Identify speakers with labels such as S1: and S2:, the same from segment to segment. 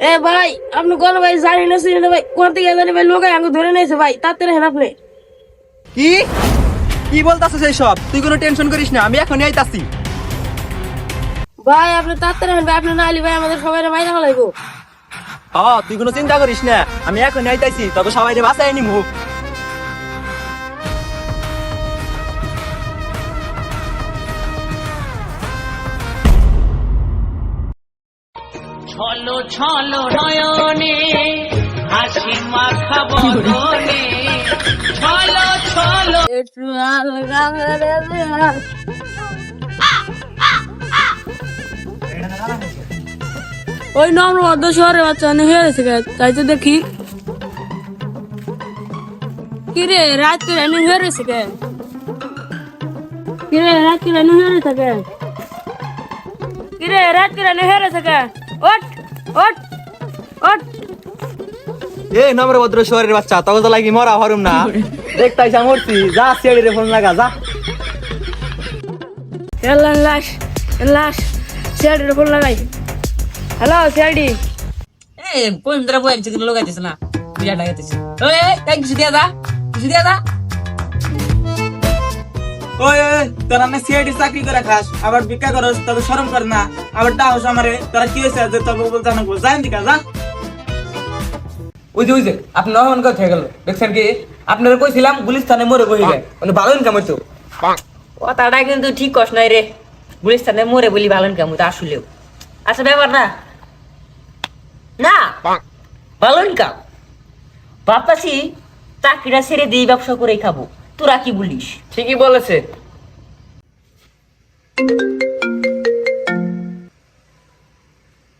S1: এ ভাই আপনি কোন ভাই জানি না চিনি না ভাই। কোন থেকে জানি ভাই লোক আমাকে ধরে নিয়েছে ভাই তাড়াতাড়ি হেন আপনি।
S2: কি? কি বলতাছিস এই সব তুই কোনো টেনশন করিস না আমি এখনই আইতাছি।
S1: ভাই আপনি তাড়াতাড়ি হেন ভাই আপনি না আলি ভাই আমাদের সবাই মাইরা হলাইবো
S2: হ তুই কোনো চিন্তা করিস না আমি এখনই আইতাছি তবে সবাই বাঁচাই নিমু।
S3: ছলো নয়নে, হাসি মাখা বদনে। ছলো ছলো।
S1: ওই নম্র মধ্য শহরে বাচ্চা অনেক হয়ে গেছে। তাই তো দেখি। কিরে রাত করে এনে হয়ে গেছে কে কিরে রাত করে এনে হয়ে গেছে কে কিরে রাত করে এনে হয়ে গেছে কে ওঠ। ওঠ ওঠ।
S2: এ নম্র ভদ্র শহরের বাচ্চা তখন তো লাগি মরা হরুম না। দেখতাইছ মরছি যা সিঁড়ি রে ফোন লাগা যা।
S1: এলান লাশ লাশ সিআইডির ফোন লাগাই। হ্যালো সিআইডি
S3: এ পবিত্রা বই আনছে কিন্তু লোকাইতেছে না? বিরাট লাগাইতেছে। ওই এই, তাই কিছু দিয়া দা কিছু দিয়া দা
S4: ওই ওই তোরা না সিআইডি চাকরি করে খাস আবার ভিক্ষা করস তবে শরম কর না। আবার ডাহস আমারে তোরা কি হয়েছে? যে তবে বলতে না যাই দিকা যা।
S5: ওই যে ওই যে আপনি নয়ন কথা গেল। দেখছেন কি? আপনারা কইছিলাম গুলিস্তানে মরে বহিবে। মানে ভালো ইনকাম হইতো
S3: কথাটা কিন্তু ঠিক কস নাই রে। গুলিস্তানে মরে বলি ভালো ইনকাম তো আসলেও। আচ্ছা ব্যাপার না। না। ভালো ইনকাম বাপাসি চাকরিটা ছেড়ে দিয়ে ব্যবসা করেই খাব। তোরা কি বলিস?
S5: ঠিকই বলেছে।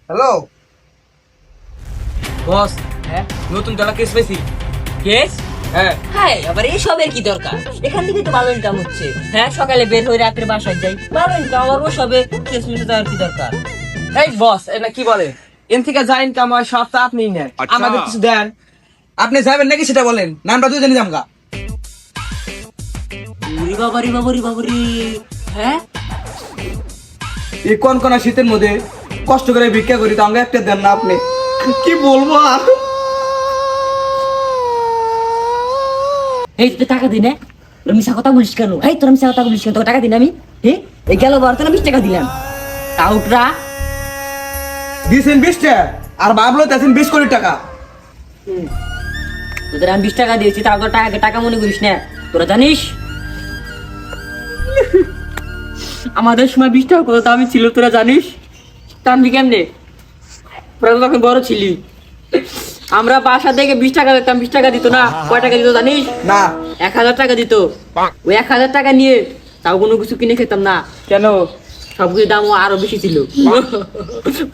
S4: হ্যালো?
S5: বস হ্যাঁ? নতুন টাকা কেস পেয়েছি
S3: কেস?
S5: হ্যাঁ।
S3: হ্যাঁ আবার এসবের কি দরকার? এখান থেকে তো ভালো ইনকাম হচ্ছে। হ্যাঁ সকালে বের হয়ে রাত্রে বাসায় যাই। ভালো ইনকাম আবার ওসবে কেস মিশে দেওয়ার কি দরকার?
S5: এই বস এটা কি বলে? এন থেকে যা ইনকাম হয় সব তো আপনি নেন। আমাদের কিছু দেন।
S4: আপনি যাবেন নাকি সেটা বলেন? নামটা
S3: উরি বাবারি বাবারি বাবারি। হ্যাঁ?
S4: এই কোন কোন শীতের মধ্যে কষ্ট করে ভিক্ষা করি তো আমাকে একটা দেন না আপনি। কি বলব আর?
S3: এই তুই টাকা দিন মিশা কথা বলিস কেন? এই তোর মিশা কথা বলিস কেন? তোকে টাকা দিন আমি। হ্যাঁ এই গেল বার তো বিশ টাকা দিলাম। টাউটরা
S4: দিয়েছেন বিশটা আর ভাবলো তেছেন বিশ কোটি টাকা।
S3: তোদের আমি বিশ টাকা দিয়েছি তাও টাকা টাকা মনে করিস না। তোরা জানিস? আমাদের সময় বিশ টাকা কত দামি ছিল তোরা জানিস? টানবি কেমনে? তোরা তো তখন বড় ছিলি। আমরা বাসা থেকে বিশ টাকা দিতাম বিশ টাকা দিত না? কয় টাকা দিত জানিস?
S4: না।
S3: এক হাজার টাকা দিত। ওই এক হাজার টাকা নিয়ে তাও কোনো কিছু কিনে খেতাম না।
S5: কেন?
S3: সবকিছু দামও আরও বেশি ছিল।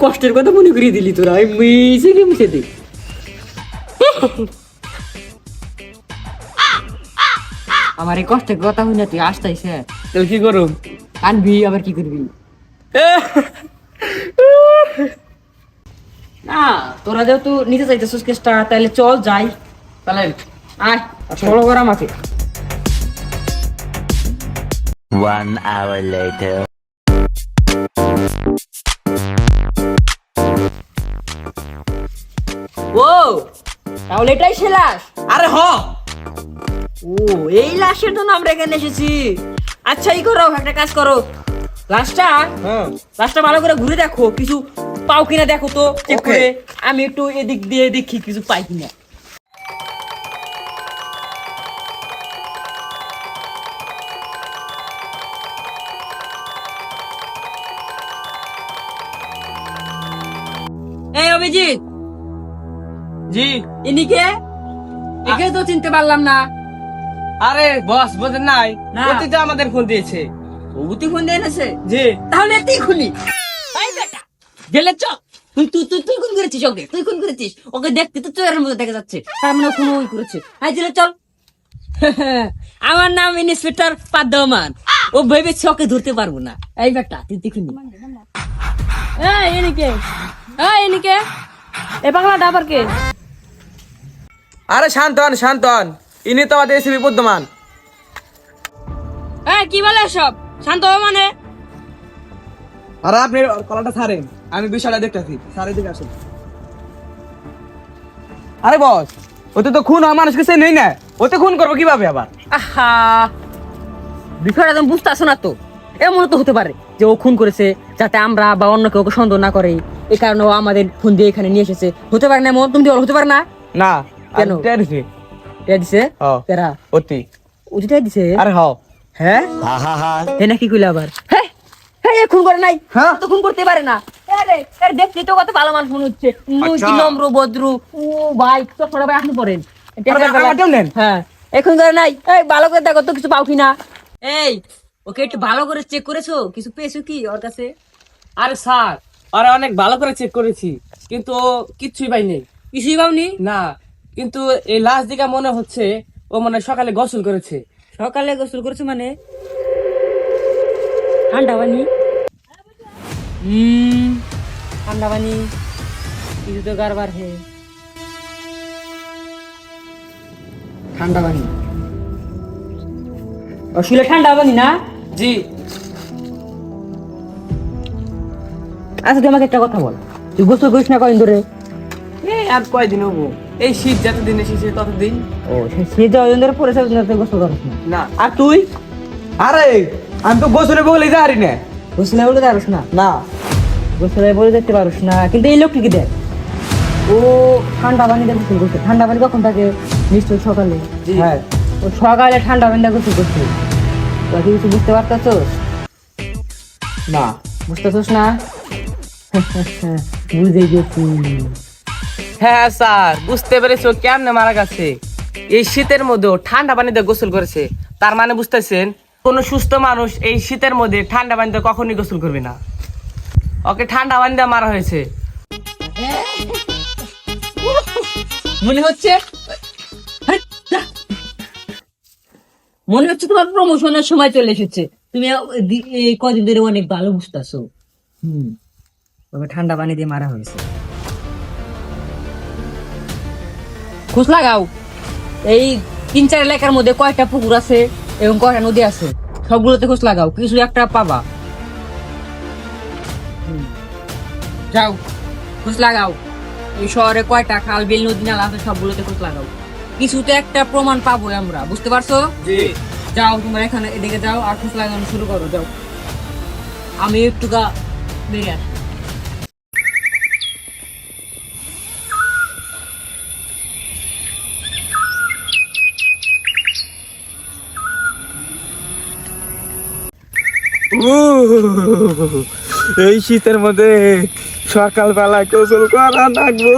S3: কষ্টের কথা মনে করিয়ে দিলি তোরা। মিশে কি মিশে দি আমার এই কষ্টের কথা হই না তুই আসতাইছে।
S5: তাহলে কি করুম?
S3: কানবি আবার কি করবি? না তোরা যেহেতু নিতে চাইতেছিস কেসটা তাহলে চল যাই।
S5: তাহলে
S3: আয়
S6: One hour later.
S3: ও তাহলে এটাই সে লাশ?
S4: আরে হ।
S3: ও এই লাশের জন্য আমরা এখানে এসেছি। আচ্ছা ই করো একটা কাজ করো। লাশটা
S4: হ্যাঁ।
S3: লাশটা ভালো করে ঘুরে দেখো কিছু পাও কিনা দেখো তো চেক করে। আমি একটু এদিক দিয়ে দেখি কিছু পাই কিনা। এই অভিজিৎ!
S5: জি।
S3: ইনিকে? একে তো চিনতে পারলাম না।
S5: আরে বস বোঝেন নাই।
S3: না।
S5: তো আমাদের ফোন দিয়েছে।
S3: ভূতি ফোন দিয়ে এনেছে?
S5: জি।
S3: তাহলে এতেই খুলি এই বেটা গেলে চ। তুই তুই তুই তুই কোন করেছিস ওকে? তুই কোন করেছিস? ওকে দেখতে তো চোরের মতো দেখা যাচ্ছে। তার মানে কোন ওই করেছে। হাই চলে চল। আমার নাম ইন্সপেক্টর পাদ্দমান। ও ভেবেছে ওকে ধরতে পারব না। এই বেটা তুই দেখুন
S1: এই এনিকে এই এনিকে এ পাগলা ডাবার কে
S5: আরে শান্তন শান্তন। ইনি তো আমাদের
S1: এই কি বলে সব? শান্ত হও মানে।
S4: আর আপনি কলাটা ছাড়েন আমি বিষয়টা দেখতেছি। এদিকে আসুন। আরে বস ওতে তো খুন হয় মানুষকে সে নেই না। ওতে খুন করব কীভাবে আবার?
S3: আহা বিষয়টা তুমি বুঝতে আসো না তো। এমন তো হতে পারে যে ও খুন করেছে যাতে আমরা বা অন্য কেউ ওকে সন্দেহ না করে। এই কারণে ও আমাদের ফোন দিয়ে এখানে নিয়ে এসেছে। হতে পারে না এমন? তুমি বলো হতে পারে না?
S4: না
S3: কেন?
S4: কেন
S3: টেয়া দিছে তেরা
S4: অতি।
S3: ওটা দিছে।
S4: আরে হাও
S3: হ্যাঁ
S6: Ha ha ha.
S3: হে নাকি কইলে আবার? হ্যাঁ হ্যাঁ খুন করে নাই।
S4: হ্যাঁ?
S3: তো খুন করতে পারে না। আরে আরে তো কত ভালো মানুষ মনে হচ্ছে। নম্র ভদ্র ও ভাই তো ছোট ভাই আপনি পড়েন। হ্যাঁ। এখন করে নাই। এই ভালো করে দেখো তো কিছু পাও কিনা। এই ওকে একটু ভালো করে চেক করেছ? কিছু পেয়েছ কি ওর কাছে?
S5: আরে স্যার আরে অনেক ভালো করে চেক করেছি। কিন্তু কিচ্ছুই পাইনি।
S3: কিছুই পাওনি?
S5: না। কিন্তু এই লাস্ট দিকে মনে হচ্ছে ও মানে সকালে গোসল করেছে।
S3: সকালে গোসল করেছে মানে? ঠান্ডা পানি? হুম ঠান্ডা পানি। কিছু তো গারবার হে। ঠান্ডা পানি। আসলে ঠান্ডা পানি না?
S5: জি।
S3: আচ্ছা তুই আমাকে একটা কথা বল। তুই গোসল করিস না কদিন ধরে?
S5: আর কয়দিন হব? এই শীত যতদিন এসেছে ততদিন।
S3: ও সে যতদিন ধরে পড়েছে ততদিন ধরে তুই গোসল করিস না। আর তুই?
S4: আরে আমি তো গোসলে বলে যা হারি না।
S3: গোসলে বলে পারিস না?
S4: না।
S3: গোসলে বলে দেখতে পারিস না। কিন্তু এই লোকটি কি দেখ? ও ঠান্ডা পানি দিয়ে গোসল করছে। ঠান্ডা পানি কখন থাকে নিশ্চয় সকালে?
S4: হ্যাঁ।
S3: ও সকালে ঠান্ডা পানি দিয়ে গোসল করছে। তুই কিছু বুঝতে পারতাছোস?
S4: না।
S3: বুঝতেছোস না? বুঝে গেছি।
S5: হ্যাঁ স্যার, বুঝতে পেরেছ কেমনে মারা গেছে? এই শীতের মধ্যেও ঠান্ডা পানিতে গোসল করেছে। তার মানে বুঝতেছেন, কোন সুস্থ মানুষ এই শীতের মধ্যে ঠান্ডা পানিতে কখনই গোসল করবে না। ওকে, ঠান্ডা পানি দিয়ে মারা হয়েছে।
S3: মনে হচ্ছে? মনে হচ্ছে তোমার প্রমোশনের সময় চলে এসেছে। তুমি কদিন ধরে অনেক ভালো বুঝতেছো। হুম। ঠান্ডা পানি দিয়ে মারা হয়েছে। খোঁজ লাগাও। এই তিন চার এলাকার মধ্যে কয়টা পুকুর আছে এবং কয়টা নদী আছে? সবগুলোতে খোঁজ লাগাও কিছু একটা পাবা। যাও খোঁজ লাগাও। এই শহরে কয়টা খাল বিল নদী নালা আছে সবগুলোতে খোঁজ লাগাও। কিছু তো একটা প্রমাণ পাবো আমরা বুঝতে পারছ? যাও তোমরা এখানে এদিকে যাও আর খোঁজ লাগানো শুরু করো যাও। আমি একটু গা বেরিয়ে আসি।
S7: এই শীতের মধ্যে সকালবেলা গোসল করা লাগবো।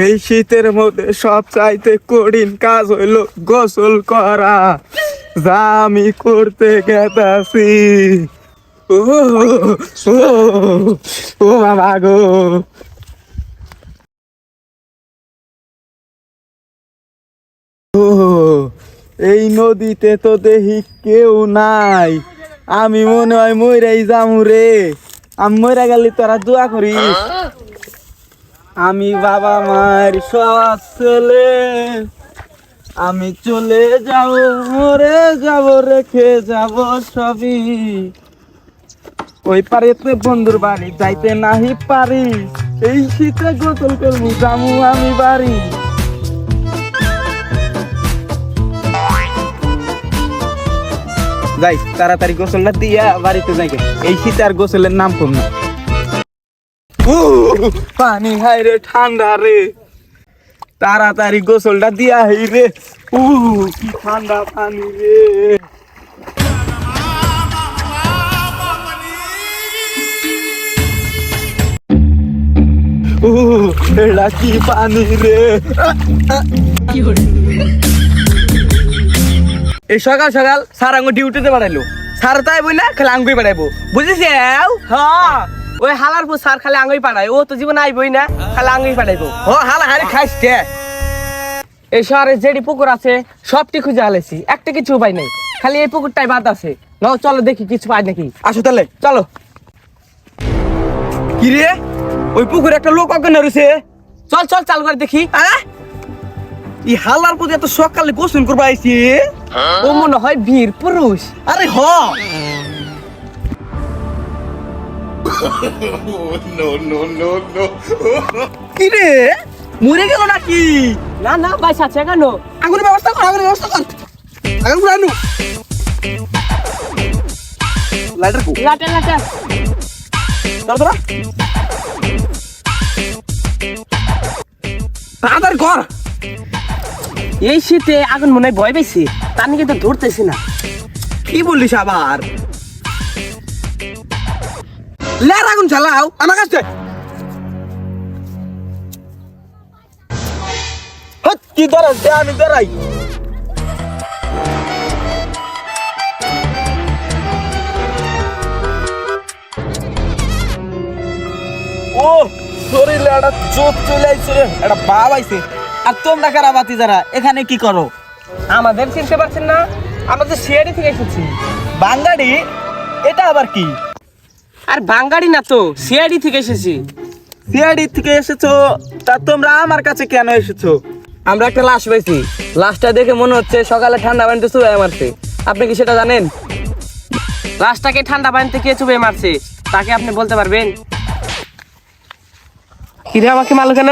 S7: এই শীতের মধ্যে সব চাইতে কঠিন কাজ হইল গোসল করা। যা আমি করতে গেতাছি। ও ও বাবা গো ও এই নদীতে তো দেখি কেউ নাই। আমি মনে হয় মইরাই যামু রে। আমি মইরা গেলে তোরা দোয়া করিস। আমি বাবা মায়ের সৎ ছেলে। আমি চলে যাব, মরে যাব, রেখে যাব সবই। ওই পারেতে বন্ধুর বাড়ি যাইতে নাহি পারি। এই শীতে গোসল করব যামু আমি বাড়ি। যাই, তাড়াতাড়ি গোসলটা দিয়া বাড়িতে যাই। এই শীতে আর গোসলের নাম কম না। পানি হাই রে, ঠান্ডা রে। তাড়াতাড়ি গোসলটা দিয়া হই রে। উ, কি ঠান্ডা পানি রে। উ এটা কি পানি রে।
S4: এই সকাল সকাল স্যার আঙ্গু ডিউটিতে পাঠাইলো। স্যার তাই বই না খালি আঙ্গুই পাঠাইবো। বুঝেছি হ্যাঁ। ওই হালার পর স্যার খালি আঙ্গুই পাঠায়। ও তো জীবন আইবই না খালি আঙ্গুই পাঠাইবো। ও হালা হারি খাইস কে? এই শহরে যেটি পুকুর আছে সবটি খুঁজে হালাইছি। একটা কিছু উপায় নেই। খালি এই পুকুরটাই বাদ আছে। নাও চলো দেখি কিছু পাই নাকি। আসো তাহলে। চলো। কি রে ওই পুকুরে একটা লোক অজ্ঞান রয়েছে চল চল চাল করে দেখি। হ্যাঁ? এই হালার প্রতি এত সকালে গোসল করবা আইছি? ও মনে হয় বীর পুরুষ। আরে হ।
S7: কি রে? মরে গেল নাকি?
S5: না না ভাই সাথে কেন
S7: আগুনের ব্যবস্থা কর আগুনের ব্যবস্থা কর। আগুন পুরো আনু। লাইটার কো।
S5: লাটা লাটা
S7: ধর ধর। তাড়াতাড়ি কর।
S5: এই শীতে আগুন মনে হয় ভয় পেয়েছি তার নিয়ে তো ধরতেছি না।
S7: কি বললিস আবার? লের আগুন চালাও আমার কাছে। কি ধরাস দে আমি ধরাই। ও শরীরে একটা চোখ চলে আইছে রে, একটা বাপ আইছে। আর তোমরা কারা বাতি যারা? এখানে কি করো?
S5: আমাদের চিনতে পারছেন না আমরা তো সিআইডি থেকে এসেছি।
S7: বাঙ্গাড়ি এটা আবার কি?
S5: আর বাঙ্গাড়ি না তো সিআইডি থেকে এসেছি।
S7: সিআইডি থেকে এসেছ তা তোমরা আমার কাছে কেন এসেছ?
S4: আমরা একটা লাশ পেয়েছি। লাশটা দেখে মনে হচ্ছে সকালে ঠান্ডা পানিতে চুবাই মারছে। আপনি কি সেটা জানেন?
S5: লাশটাকে ঠান্ডা পানিতে কে চুবে মারছে? তাকে আপনি বলতে পারবেন? কিরে আমাকে মারলো কেন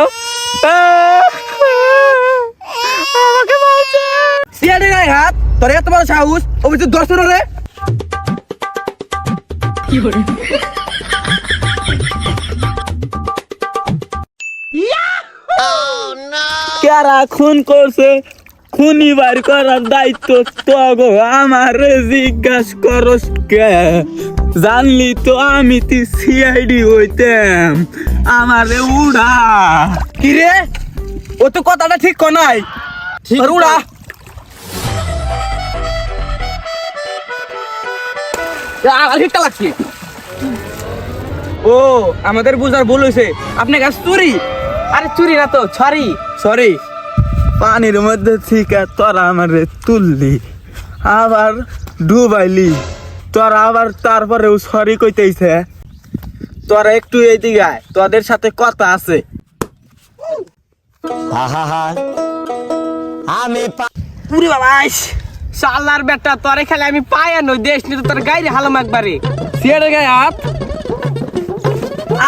S5: আমাকে মারছে
S7: সিআইডি গায়ে হাত তোর এত বড় সাহস অভিযোগ দর্শন রে। কারা খুন করছে? খুনি বার করার দায়িত্ব তো গো আমার জিজ্ঞাস করস কে? জানলি তো আমি তি সিআইডি হইতাম। আমারে উড়া। কি রে? ও তো কথাটা ঠিক কনাই ঠিক উড়া।
S4: ঠিকটা লাগছে।
S7: ও আমাদের বুঝার ভুল হয়েছে আপনি গাছ চুরি?
S5: আরে চুরি না তো ছড়ি।
S7: সরি পানির মধ্যে থেকে তোরা আমারে তুললি আবার ডুবাইলি। তোরা আবার তারপরেও সরি কইতেইছে। তোরা একটু এইদিকে আয় তোদের সাথে কথা আছে।
S5: পুরি বাবা আইস। শালার বেটা তোরে খেলে আমি পাই নই দেশ নি তো তোর গাইরে হালাম একবারে।
S7: সিয়ারে গায়ে হাত।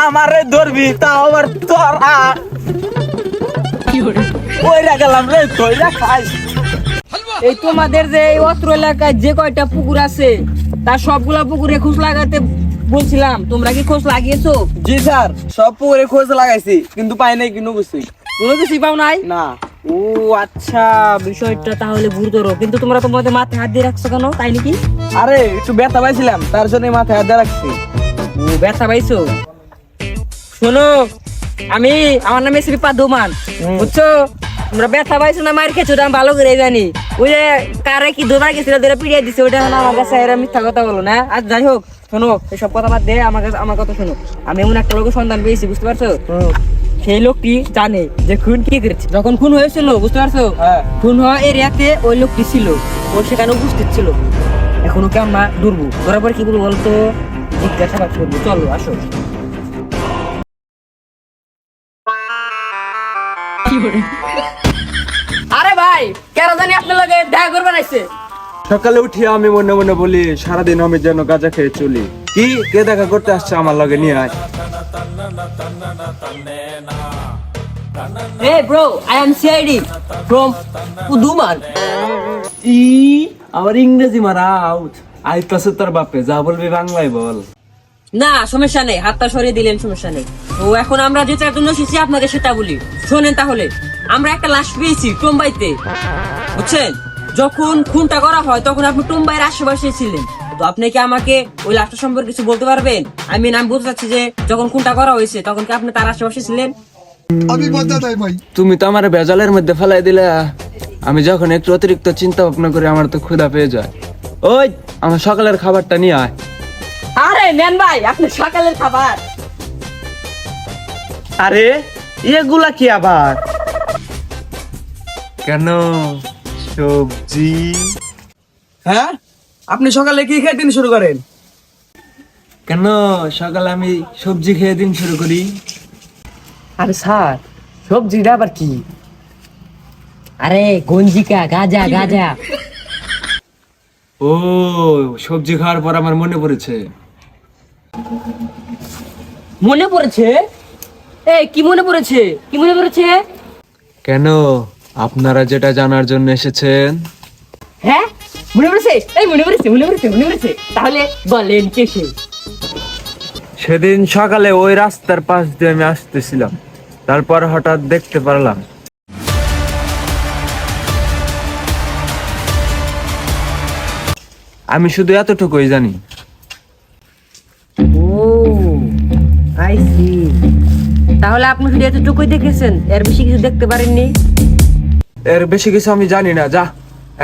S7: আমারে ধরবি তাও আবার তোরা ওইরা গেলাম রে তোইরা খাইস
S3: এই তোমাদের যে এই অত্র এলাকায় যে কয়টা পুকুর আছে তার সবগুলা পুকুরে খোঁজ লাগাতে বলছিলাম। তোমরা কি খোঁজ লাগিয়েছো?
S7: জি স্যার সব পুকুরে খোঁজ লাগাইছি কিন্তু পাই নাই কিনো কিছুই
S3: কোনো কিছুই পাও নাই?
S7: না।
S3: ও আচ্ছা বিষয়টা তাহলে গুরুতর। কিন্তু তোমরা তোমাদের মাথায় হাত দিয়ে রাখছো কেন? তাই নাকি?
S7: আরে একটু ব্যথা পাইছিলাম তার জন্য মাথায় হাত দিয়ে রাখছি।
S3: ও ব্যথা পাইছো? শোনো আমি আমার নামে শ্রীপা দোমান বুঝছ? তোমরা ব্যথা পাইছো না মার আমি ভালো করে জানি। ওই যে কারে কি দোমা গেছিল ধরে পিড়িয়ে দিছে ওটা আমার কাছে এরা মিথ্যা কথা বলো না। আর যাই হোক শোনো এসব কথা বাদ দে আমার কাছে আমার কথা শোনো। আমি এমন একটা লোকের সন্ধান পেয়েছি বুঝতে পারছ? সেই লোকটি জানে যে খুন কি করেছে। যখন খুন হয়েছিল বুঝতে পারছ?
S7: হ্যাঁ।
S3: খুন হওয়া এরিয়াতে ওই লোকটি ছিল। ও সেখানে উপস্থিত ছিল। এখন ওকে আমরা ধরবো ধরার কি বলব বলতো? জিজ্ঞাসাবাদ করব। চলো আসো। আরে ভাই কেন জানি আপনার লগে দেখা করবেন আইছে।
S8: সকালে উঠি আমি মনে মনে বলি সারাদিন আমি যেন গাঁজা খেয়ে চলি। কি? কে দেখা করতে আসছে আমার লগে নিয়ে আয়।
S3: Hey bro, I am CID from Uduman.
S8: ই আবার ইংরেজি মারা আউট। আইতাছে তোর বাপে যা বলবি বাংলায় বল।
S3: না সমস্যা নেই হাতটা সরিয়ে দিলেন সমস্যা নেই। তো এখন আমরা যেটার জন্য এসেছি আপনাকে সেটা বলি। শোনেন তাহলে আমরা একটা লাশ পেয়েছি টোম্বাইতে। বুঝছেন? যখন খুনটা করা হয় তখন আপনি টোম্বাইয়ের আশেপাশে ছিলেন। তো আপনি কি আমাকে ওই লাশটা সম্পর্কে কিছু বলতে পারবেন? আমি নাম বলতে চাচ্ছি যে যখন খুনটা করা হয়েছে তখন কি আপনি তার আশেপাশে ছিলেন?
S8: তুমি তো আমার ভেজালের মধ্যে ফেলাই দিলে। আমি যখন একটু অতিরিক্ত চিন্তা ভাবনা করি আমার তো ক্ষুধা পেয়ে যায়। ওই আমার সকালের খাবারটা নিয়ে আয়।
S3: আরে নেন ভাই আপনি সকালের খাবার।
S7: আরে এগুলা কি আবার?
S8: কেন? সবজি।
S7: হ্যাঁ? আপনি সকালে কি খেয়ে দিন শুরু করেন?
S8: কেন? সকালে আমি সবজি খেয়ে দিন শুরু করি।
S5: আরে স্যার সবজিটা আবার কি?
S3: আরে গঞ্জিকা গাজা গাজা।
S8: ও সবজি খাওয়ার পর আমার মনে পড়েছে।
S3: মনে পড়েছে? এই কি মনে পড়েছে? কি মনে পড়েছে?
S2: কেন? আপনারা যেটা জানার জন্য এসেছেন।
S3: হ্যাঁ? মনে পড়েছে? এই মনে পড়েছে মনে পড়েছে মনে পড়েছে। তাহলে বলেন কে সে?
S7: সেদিন সকালে ওই রাস্তার পাশ দিয়ে আমি আসতেছিলাম। তারপর হঠাৎ দেখতে পারলাম। আমি শুধু এতটুকুই জানি।
S3: ও আই সি তাহলে আপনি শুধু এতটুকুই দেখেছেন? এর বেশি কিছু দেখতে পারেননি?
S7: এর বেশি কিছু আমি জানি না যা।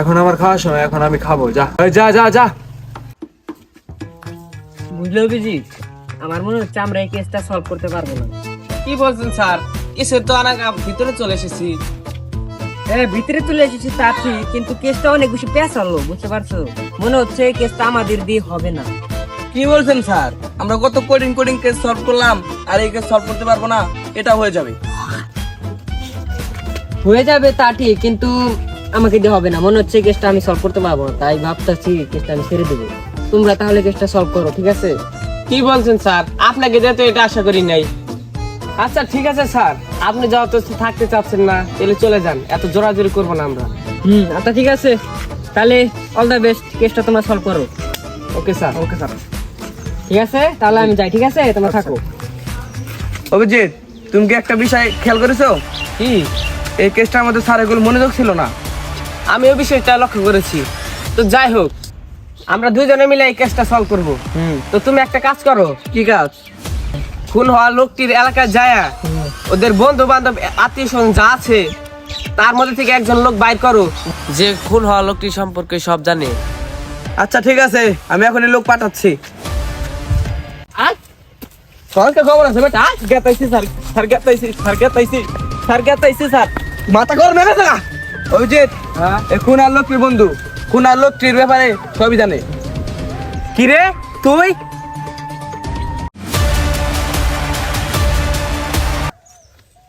S7: এখন আমার খাওয়ার সময় এখন আমি খাব যা। যা যা যা।
S3: বুঝলো অভিজিৎ? আমার মনে হচ্ছে আমরা এই কেসটা সলভ করতে পারব না।
S5: কি বলছেন স্যার? কিসের তো আনা ভিতরে চলে এসেছি।
S3: হ্যাঁ ভিতরে চলে এসেছি তা ঠিক কিন্তু কেসটা অনেক বেশি পেঁচালো বুঝতে পারছ? মনে হচ্ছে এই কেসটা আমাদের দিয়ে হবে না।
S4: কি বলছেন স্যার? আমরা কত কোডিং কোডিং কেস সলভ করলাম আর এই কেস সলভ করতে পারব না এটা হয়ে যাবে।
S3: হয়ে যাবে তা ঠিক কিন্তু আমাকে দিয়ে হবে না। মনে হচ্ছে কেসটা আমি সলভ করতে পারব না তাই ভাবতেছি কেসটা আমি ছেড়ে দেবো। তোমরা তাহলে কেসটা সলভ করো ঠিক আছে?
S5: কি বলছেন স্যার? আপনাকে যেহেতু এটা আশা করি নাই। আচ্ছা ঠিক আছে স্যার। আপনি যত থাকতে চাচ্ছেন না তাহলে চলে যান। এত জোরাজোরি করব না আমরা।
S3: হুম আচ্ছা ঠিক আছে। তাহলে অল দ্য বেস্ট কেসটা তোমরা সলভ করো।
S5: Okay sir okay sir.
S3: ঠিক আছে? তাহলে আমি যাই ঠিক আছে? তোমরা থাকো।
S4: অভিজিৎ তুমি কি একটা বিষয় খেয়াল করেছ?
S5: কি?
S4: এই কেসটার মধ্যে স্যার এগুলো মনোযোগ ছিল না।
S5: আমি ওই বিষয়টা লক্ষ্য করেছি। তো যাই হোক আমরা দুজনে মিলে এই কেসটা সলভ করব। তো তুমি একটা কাজ করো।
S4: কি কাজ?
S5: খুন হওয়া লোকটির এলাকায় যায়া ওদের বন্ধু বান্ধব আত্মীয় স্বজন যা আছে তার মধ্যে থেকে একজন লোক বাইর করো। যে খুন হওয়া লোকটি সম্পর্কে সব জানে।
S4: আচ্ছা ঠিক আছে। আমি এখন লোক পাঠাচ্ছি।
S5: আর সরকার খবর আছে বেটা। গেতাইছি স্যার। স্যার গেতাইছি স্যার গেতাইছি। স্যার গেতাইছি স্যার।
S4: মাথা মেরে থাকা অভিজিৎ এই খুন আর লোকটির বন্ধু খুন আর লোকটির ব্যাপারে সবই জানে।
S5: কি রে তুই?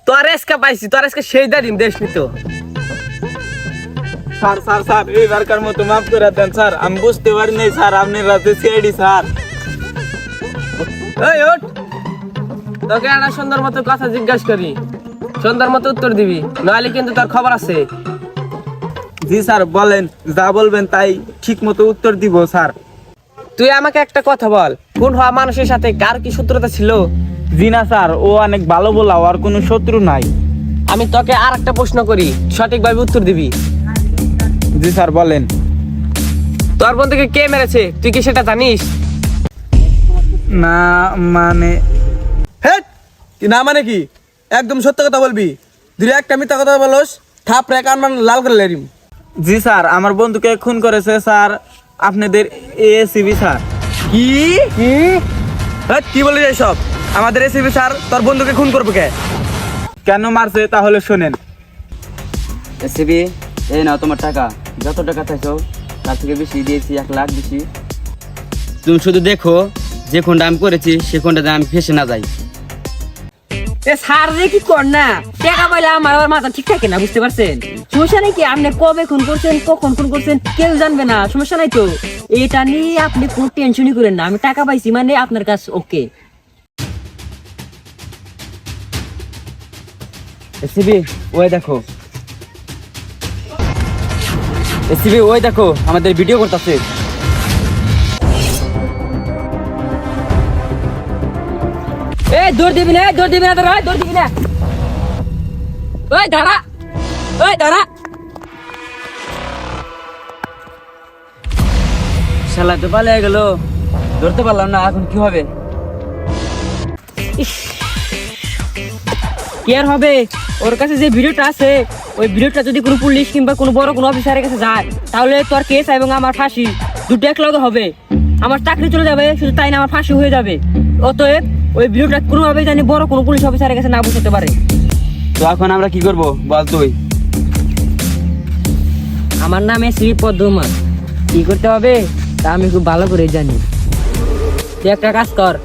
S5: তোর এসকা পাইছি তোর এসকা সেই দাঁড়িয়ে দেশ নিত
S7: স্যার স্যার স্যার এইবারকার মতো মাফ করে দেন স্যার। আমি বুঝতে পারি নাই স্যার আপনি রাতে সিআইডি স্যার।
S5: এই ওঠ। তোকে একটা সুন্দর মতো কথা জিজ্ঞাসা করি। সুন্দর মতো উত্তর দিবি নইলে কিন্তু তোর খবর আছে।
S7: জি স্যার বলেন যা বলবেন তাই ঠিক মতো উত্তর দিব স্যার।
S5: তুই আমাকে একটা কথা বল খুন হওয়া মানুষের সাথে কার কি শত্রুতা ছিল?
S7: জি না স্যার ও অনেক ভালো বলা আর কোনো শত্রু নাই।
S5: আমি তোকে আর একটা প্রশ্ন করি সঠিকভাবে উত্তর দিবি?
S7: জি স্যার বলেন।
S5: তোর বন্ধুকে কে মেরেছে তুই কি সেটা জানিস?
S7: না মানে
S4: হেট! কি না মানে কি? একদম সত্য কথা বলবি। দুই একটা মিথ্যা কথা বলস থাপ রে কান মান লাল করে লেরিম।
S7: জি স্যার আমার বন্ধুকে খুন করেছে স্যার আপনাদের এসিবি স্যার।
S4: কি? কি? হেট কি বলিস সব আমাদের এসিবি স্যার তোর বন্ধুকে খুন করবে কে?
S7: কেন মারছে তাহলে শোনেন।
S9: এসিবি এই নাও তোমার টাকা। যত টাকা চাইছো তার থেকে বেশি দিয়েছি এক লাখ বেশি তুমি শুধু দেখো যে কোনটা আমি করেছি সে কোনটা আমি ফেসে না যাই।
S3: কি কর না? টাকা আমার আবার মাথা না, বুঝতে পারছেন? সমস্যা আপনি কবে খুন করছেন, কখন খুন করছেন, কেউ জানবে না, সমস্যা নাই তো? এটা নিয়ে আপনি টেনশনই করেন না, আমি টাকা পাইছি মানে আপনার কাছে ওকে
S9: এসিবি, ওই দেখো। এসিবি, ওই দেখো, আমাদের ভিডিও করতেছে।
S3: দৌড় দিবি না দৌড় দিবি না তোরা দৌড় দিবি না। ওই দাঁড়া। ওই দাঁড়া।
S9: শালা তো পালিয়ে গেল। ধরতে পারলাম না এখন কি হবে?
S3: কি আর হবে? ওর কাছে যে ভিডিওটা আছে ওই ভিডিওটা যদি কোনো পুলিশ কিংবা কোনো বড় কোনো অফিসারের কাছে যায় তাহলে তোর কেস এবং আমার ফাঁসি দুটো এক লগে হবে। আমার চাকরি চলে যাবে শুধু তাই না আমার ফাঁসি হয়ে যাবে। অতএব ওই ভিডিওটা কোনোভাবেই জানি বড় কোনো পুলিশ অফিসারের কাছে না বুঝতে পারে।
S9: তো এখন আমরা কি করব? বল তুই।
S3: আমার নামে শ্রী পদ্মমা। কি করতে হবে? তা আমি খুব ভালো করে জানি। তুই একটা কাজ কর।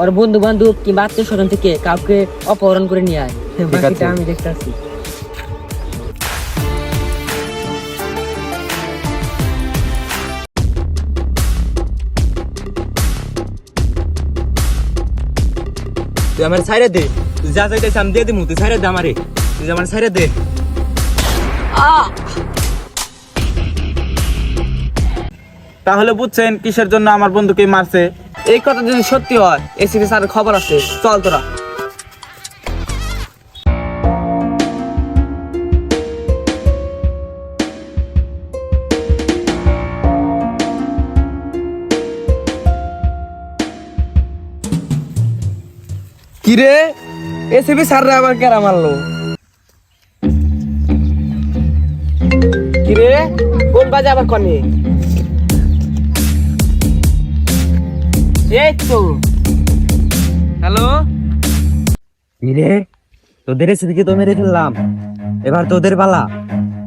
S3: ওর বন্ধু বান্ধব কিংবা আত্মীয় স্বজন থেকে কাউকে অপহরণ করে নিয়ে আয়। বাকিটা আমি দেখতে
S2: তুই আমার সাইরে দে। তুই যা চাইতেছিস আমি দিয়ে দিমু তুই সাইরে দে আমারে। তুই আমার সাইরে দে।
S7: তাহলে বুঝছেন কিসের জন্য আমার বন্ধুকে মারছে?
S5: এই কথা যদি সত্যি হয় এসিপি স্যারের খবর আছে। চল তোরা।
S4: কিরে? এসিবি স্যাররা আবার কেরা মারলো?
S5: কিরে? কোন বাজে আবার কনে? এই তো।
S4: হ্যালো?
S2: রে তোদের সেদিকে তো মেরে ফেললাম। এবার তোদের পালা।